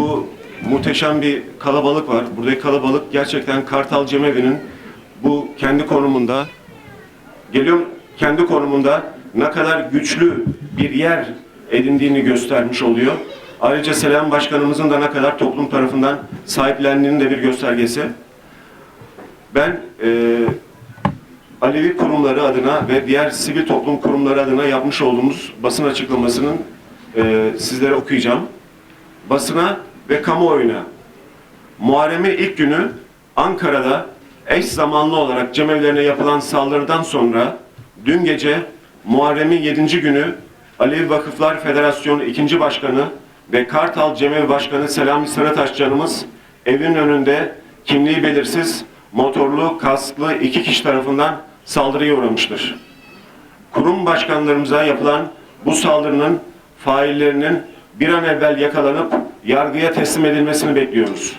Bu muhteşem bir kalabalık var. Buradaki kalabalık gerçekten Kartal Cemevi'nin bu kendi konumunda geliyorum kendi konumunda ne kadar güçlü bir yer edindiğini göstermiş oluyor. Ayrıca Selam Başkanımızın da ne kadar toplum tarafından sahiplendiğinin de bir göstergesi. Ben e, Alevi kurumları adına ve diğer sivil toplum kurumları adına yapmış olduğumuz basın açıklamasının e, sizlere okuyacağım. Basına ve kamuoyuna Muharrem'in ilk günü Ankara'da eş zamanlı olarak cemevlerine yapılan saldırıdan sonra dün gece Muharrem'in 7. günü Alevi Vakıflar Federasyonu 2. Başkanı ve Kartal Cemevi Başkanı Selami Sarıtaş canımız evin önünde kimliği belirsiz motorlu kasklı iki kişi tarafından saldırıya uğramıştır. Kurum başkanlarımıza yapılan bu saldırının faillerinin bir an evvel yakalanıp yargıya teslim edilmesini bekliyoruz.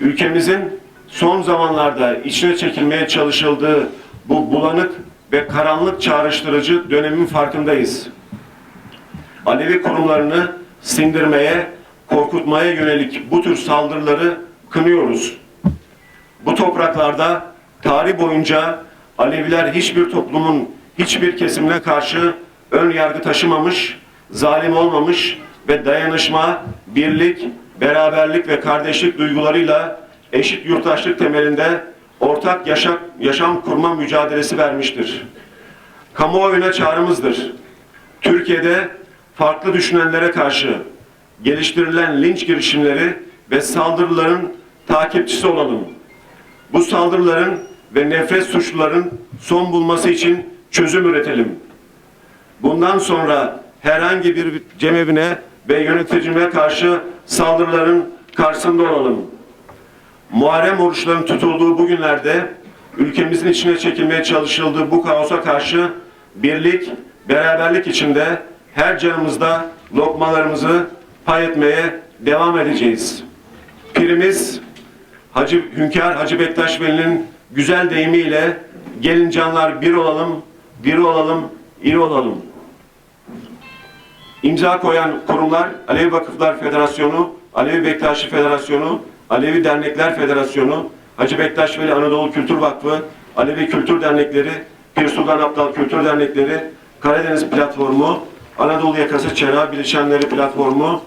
Ülkemizin son zamanlarda içine çekilmeye çalışıldığı bu bulanık ve karanlık çağrıştırıcı dönemin farkındayız. Alevi kurumlarını sindirmeye, korkutmaya yönelik bu tür saldırıları kınıyoruz. Bu topraklarda tarih boyunca Aleviler hiçbir toplumun hiçbir kesimine karşı ön yargı taşımamış, zalim olmamış ve dayanışma, birlik, beraberlik ve kardeşlik duygularıyla eşit yurttaşlık temelinde ortak yaşam, yaşam kurma mücadelesi vermiştir. Kamuoyuna çağrımızdır. Türkiye'de farklı düşünenlere karşı geliştirilen linç girişimleri ve saldırıların takipçisi olalım. Bu saldırıların ve nefret suçluların son bulması için çözüm üretelim. Bundan sonra herhangi bir cemevine ve yöneticime karşı saldırıların karşısında olalım. Muharrem oruçların tutulduğu bu günlerde ülkemizin içine çekilmeye çalışıldığı bu kaosa karşı birlik, beraberlik içinde her canımızda lokmalarımızı pay etmeye devam edeceğiz. Pirimiz Hacı Hünkar Hacı Bektaş Veli'nin güzel deyimiyle gelin canlar bir olalım, bir olalım, iri olalım. İmza koyan kurumlar Alevi Vakıflar Federasyonu, Alevi Bektaşi Federasyonu, Alevi Dernekler Federasyonu, Hacı Bektaş Veli Anadolu Kültür Vakfı, Alevi Kültür Dernekleri, Pir Sultan Abdal Kültür Dernekleri, Karadeniz Platformu, Anadolu Yakası Çera Bilişenleri Platformu,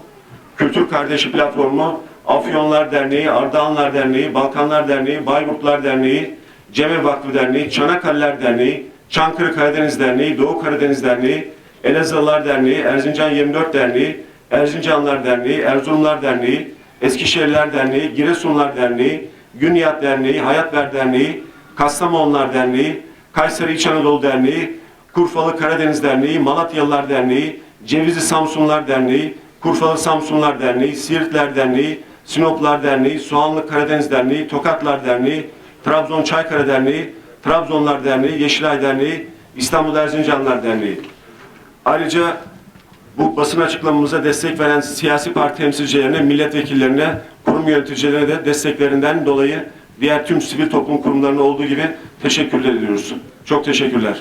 Kültür Kardeşi Platformu, Afyonlar Derneği, Ardahanlar Derneği, Balkanlar Derneği, Bayburtlar Derneği, Ceme Vakfı Derneği, Çanakkale'ler Derneği, Çankırı Karadeniz Derneği, Doğu Karadeniz Derneği, Elazığlılar Derneği, Erzincan 24 Derneği, Erzincanlar Derneği, Erzurumlar Derneği, Eskişehirler Derneği, Giresunlar Derneği, Günyat Derneği, Hayatver Derneği, Kastamonular Derneği, Kayseri İç Anadolu Derneği, Kurfalı Karadeniz Derneği, Malatyalılar Derneği, Cevizli Samsunlar Derneği, Kurfalı Samsunlar Derneği, Siirtler Derneği, Sinoplar Derneği, Soğanlı Karadeniz Derneği, Tokatlar Derneği, Trabzon Çaykara Derneği, Trabzonlar Derneği, Yeşilay Derneği, İstanbul Erzincanlar Derneği. Ayrıca bu basın açıklamamıza destek veren siyasi parti temsilcilerine, milletvekillerine, kurum yöneticilerine de desteklerinden dolayı diğer tüm sivil toplum kurumlarına olduğu gibi teşekkür ediyoruz. Çok teşekkürler.